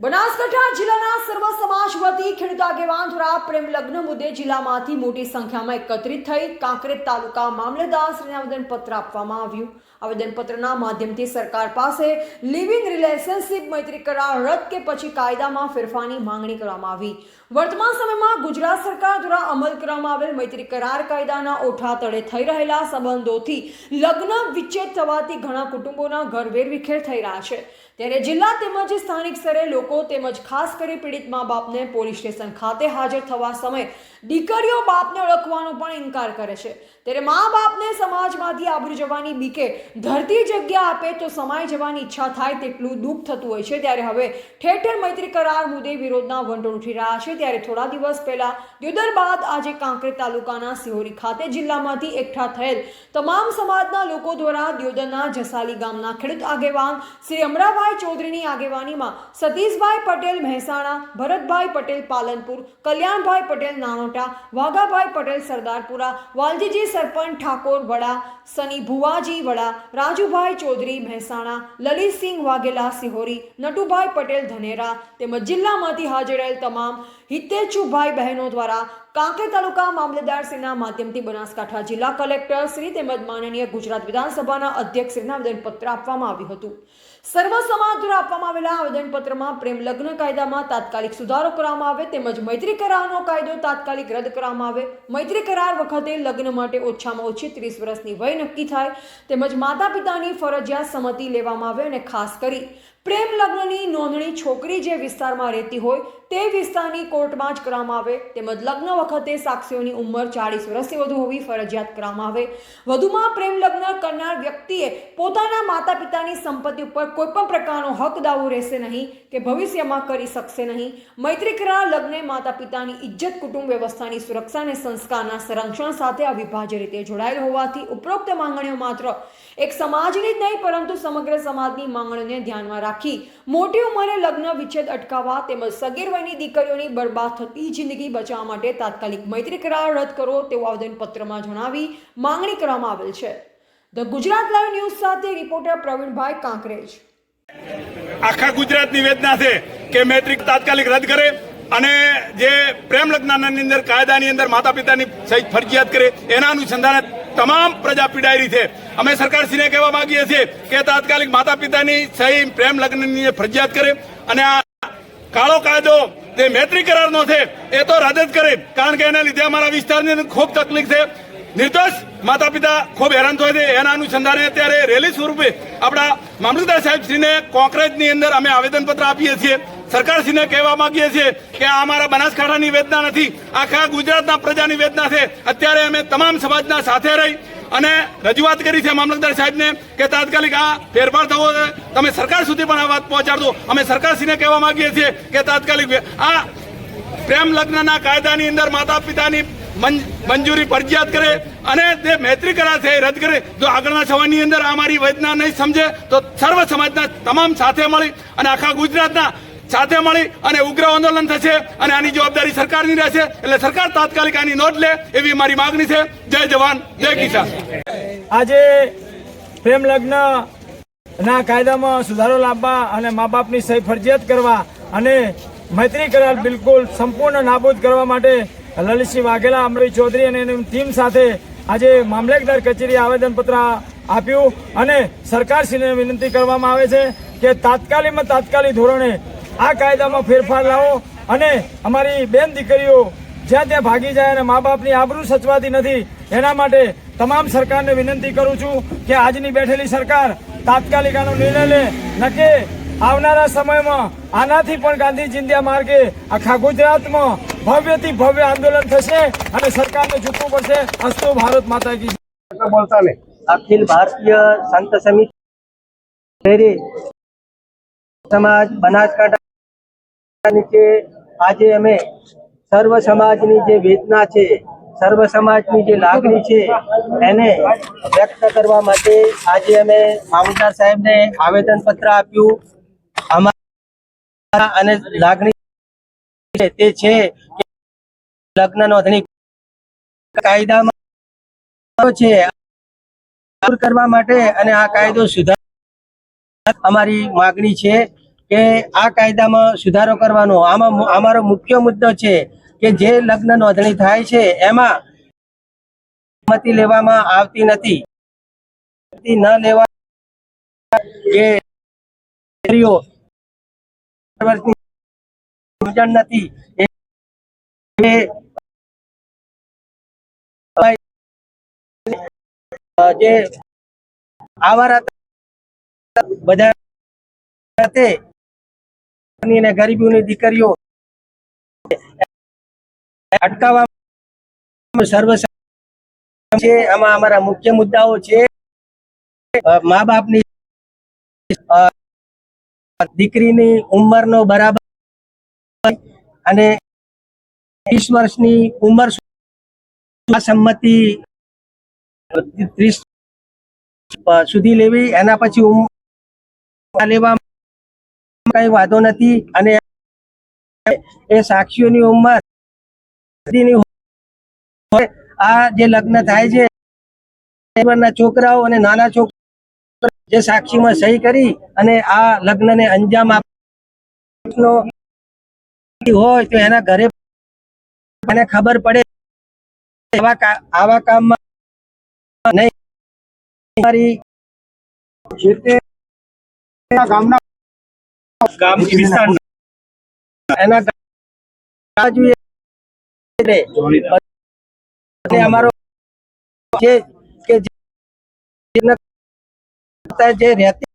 બનાસકાંઠા જિલ્લાના સર્વ સમાજ વતી ખેડૂત આગેવાન દ્વારા પ્રેમ લગ્ન મુદ્દે જિલ્લામાંથી મોટી સંખ્યામાં એકત્રિત થઈ કાંકરેજ તાલુકા મામલેદારશ્રીને આવેદનપત્ર આપવામાં આવ્યું. આવેદનપત્રના માધ્યમથી સરકાર પાસે લિવિંગ રિલેશનશિપ મૈત્રી કરાર રદ કે પછી કાયદામાં ફેરફારની માંગણી કરવામાં આવી. વર્તમાન સમયમાં ગુજરાત સરકાર દ્વારા અમલ કરવામાં આવેલ મૈત્રી કરાર કાયદાના ઓઠા તળે થઈ રહેલા સંબંધોથી લગ્ન વિચ્છેદ થવાથી ઘણા કુટુંબોના ઘર વેરવિખેર થઈ રહ્યા છે. ત્યારે જિલ્લા તેમજ સ્થાનિક સ્તરે લોકો તેમજ ખાસ કરી પીડિત મા બાપને પોલીસ સ્ટેશન ખાતે હાજર થવા સમયે દીકરીઓ બાપને ઓળખવાનો પણ ઇનકાર કરે છે. ત્યારે મા બાપને સમાજમાંથી આબરૂ જવાની બીકે ધરતી જગ્યા આપે તો સમાઈ જવાની ઈચ્છા થાય તેટલું દુઃખ થતું હોય છે. ત્યારે હવે ઠેર ઠેર મૈત્રી કરાર મુદ્દે વિરોધના વંટોળ ઉઠી રહ્યા છે. ત્યારે થોડા દિવસ પહેલા દ્યોદર બાદ આજે કાંકરેજ તાલુકાના સિહોરી ખાતે જિલ્લામાંથી એકઠા થયેલ તમામ સમાજના લોકો દ્વારા દ્યોદરના જસાલી ગામના ખેડૂત આગેવાન શ્રી અમરાભાઈ ચૌધરીની આગેવાનીમાં સતીશભાઈ પટેલ મહેસાણા, ભરતભાઈ પટેલ પાલનપુર, કલ્યાણભાઈ પટેલ નાનોટા વાઘાભાઈ પટેલ સરદારપુરા વાલજીજી સરપંચ, ઠાકોર વડા, સની ભુવાજી વડા, રાજુભાઈ ચૌધરી મહેસાણા, લલિતસિંહ વાઘેલા સિહોરી, નટુભાઈ પટેલ ધનેરા તેમજ જિલ્લામાંથી હાજર રહેલ તમામ હિતેચ્છુભાઈ બહેનો દ્વારા કાંકરેજ તાલુકા મામલતદારશ્રીના માધ્યમથી બનાસકાંઠા જિલ્લા કલેક્ટર શ્રી તેમજ માનનીય ગુજરાત વિધાનસભાના અધ્યક્ષ શ્રીને આવેદનપત્ર આપવામાં આવ્યું હતું. સર્વ સમાજ દ્વારા આપવામાં આવેલા આવેદનપત્રમાં પ્રેમ લગ્ન કાયદામાં તાત્કાલિક સુધારો કરવામાં આવે તેમજ મૈત્રી કરારનો કાયદો તાત્કાલિક રદ કરવામાં આવે. મૈત્રી કરાર વખતે લગ્ન માટે ઓછામાં ઓછી ત્રીસ વર્ષની વય નક્કી થાય. તેમજ માતા પિતાની ફરજિયાત સંમતિ લેવામાં આવે અને ખાસ કરી. પ્રેમ લગ્નની નોંધણી છોકરી જે વિસ્તારમાં રહેતી હોય તે વિસ્તારની કોર્ટમાં જ કરવામાં આવે. તેમજ લગ્ન વખતે સાક્ષીઓની ઉંમર ચાળીસ વર્ષથી વધુ હોવી ફરજિયાત કરવામાં આવે. વધુમાં પ્રેમ લગ્ન કરનાર વ્યક્તિએ પોતાના માતા પિતાની સંપત્તિ ઉપર કોઈ પણ પ્રકારનો હક દાવો રહેશે નહીં કે ભવિષ્યમાં કરી શકશે નહીં. મૈત્રી કરાર લગ્ને માતા પિતાની ઇજ્જત, કુટુંબ વ્યવસ્થાની સુરક્ષા અને સંસ્કારના સંરક્ષણ સાથે અવિભાજ્ય રીતે જોડાયેલ હોવાથી ઉપરોક્ત માંગણીઓ માત્ર એક સમાજની જ નહીં, પરંતુ સમગ્ર સમાજની માંગણીઓને ધ્યાનમાં રાખી મોટી ઉંમરે લગ્ન વિચ્છેદ અટકાવવા તેમજ સગીર વયની દીકરીઓની બરબાદ થતી જિંદગી બચાવવા માટે તાત્કાલિક મૈત્રી કરાર રદ કરો તેવું આવેદનપત્રમાં જણાવી માંગણી કરવામાં આવેલ છે. ધ ગુજરાત લાઈવ ન્યૂઝ સાથે રિપોર્ટર પ્રવીણભાઈ કાંકરેજ. આખા ગુજરાતની વેદના છે કે મેટ્રિક તાત્કાલિક રદ કરે અને જે પ્રેમ લગ્નની અંદર કાયદાની અંદર માતા પિતાની સહિત ફરજિયાત કરે એના અનુસંધાને તમામ પ્રજા પીડાયેલી છે. અમે સરકારશ્રીને કહેવા માંગીએ છીએ કે તાત્કાલિક માતા પિતાની સહી, પ્રેમ લગ્નની ફરજિયાત કરે અને આ કાળો કાયદો જે મૈત્રી કરારનો છે, એ તો રદ જ કરે. કારણ કે એના લીધે અમારા વિસ્તારની ખૂબ તકલીફ છે. નિર્દોષ માતા પિતા ખૂબ હેરાન થાય છે. એના અનુસંધાને અત્યારે રેલી સ્વરૂપે આપણા મામલતદાર સાહેબશ્રીને કોંગ્રેસની અંદર અમે આવેદનપત્ર આપીએ છીએ. સરકારશ્રીને કહેવા માંગીએ છીએ કે આ અમારા બનાસકાંઠાની વેદના નથી, આખા ગુજરાતના પ્રજાની વેદના છે. અત્યારે અમે તમામ સમાજના સાથે રહી અને રજૂઆત કરી છે મામલતદાર સાહેબને કે તાત્કાલિક આ ફેરફાર થવો તમે સરકાર સુધી પણ આ વાત પહોંચાડજો. અમે સરકારશ્રીને કહેવા માંગીએ છીએ કે તાત્કાલિક આ પ્રેમ લગ્નના કાયદાની અંદર માતા પિતાની મંજૂરી ફરજિયાત કરે અને તે મૈત્રી કરાર છે રદ કરે. જો આગળના સમયની અંદર અમારી વેદના નહીં સમજે, તો સર્વ સમાજના તમામ સાથે મળી અને આખા ગુજરાતના સાથે મળી અને ઉગ્ર આંદોલન થશે અને આની જવાબદારી સરકારની રહેશે. એટલે સરકાર તાત્કાલિક આની નોંધ લે એવી મારી માગણી છે. જય જવાન, જય કિસાન. આજે પ્રેમ લગ્ન ના કાયદામાં સુધારો લાવવા અને મા બાપની સહી ફરજિયાત કરવા અને મૈત્રી કરાર બિલકુલ સંપૂર્ણ નાબૂદ કરવા માટે લલિતસિંહ વાઘેલા અમરી ચૌધરી અને એની ટીમ સાથે આજે મામલેદાર કચેરી આવેદનપત્ર આપ્યું અને સરકારશ્રીને વિનંતી કરવામાં આવે છે કે તાત્કાલિકમાં તાત્કાલિક ધોરણે આ કાયદામાં ફેરફાર લાવો અને અમારી બેન દીકરીઓ જ્યાં ત્યાં ભાગી જાય અને મા બાપની આબરૂ સચવાતી નથી એના માટે તમામ સરકારને વિનંતી કરું છું કે આજની બેઠેલી સરકાર તાત્કાલિક આનો નિર્ણય લે. નકે આવનારા સમયમાં આનાથી પણ ગાંધી ચિંધ્યા માર્ગે આખા ગુજરાતમાં ભવ્યથી ભવ્ય આંદોલન થશે અને સરકારને ઝૂકવું પડશે અસ્તુ ભારત માતા કી જય. અખિલ ભારતીય સંત સમિતિ સમાજ બનાસકાંઠા નીચે આજે અમે સર્વ સમાજની જે વેદના છે, સર્વ સમાજની જે લાગણી છે, એને વ્યક્ત કરવા માટે આજે અમે મામલતદાર સાહેબને આવેદન પત્ર આપ્યું. અમારા અને લાગણી તે છે કે લગ્ન નોંધણી કાયદામાં છે. દૂર કરવા માટે અને આ કાયદો સુધાર અમારી માગણી છે. કે આ કાયદામાં સુધારો કરવાનો. આમાં અમારો મુખ્ય મુદ્દો છે કે જે લગ્ન નોંધણી થાય છે, એમાં સંમતિ લેવામાં આવતી નથી. ન લેવા કે જે બધા અને ગરીબોની દીકરીઓ અટકાવવા સર્વ છે. આમાં અમારા મુખ્ય મુદ્દાઓ છે. મા બાપની દીકરીની ઉંમરનો બરાબર અને વીસ વર્ષની ઉંમર સંમતિ ત્રીસ સુધી લેવી. એના પછી લેવા કઈ વાંધો નથી અને એ સાક્ષીઓની ઉંમર આ જે લગ્ન થાય છે છોકરાઓ અને નાના છોકરા જે સાક્ષીમાં સહી કરી અને આ લગ્નને અંજામ હોય તો એના ઘરે મને ખબર પડે. કા- આવા કામમાં નહીં. તે ગામના ગામ એના અમારો જે કે જે રહેતી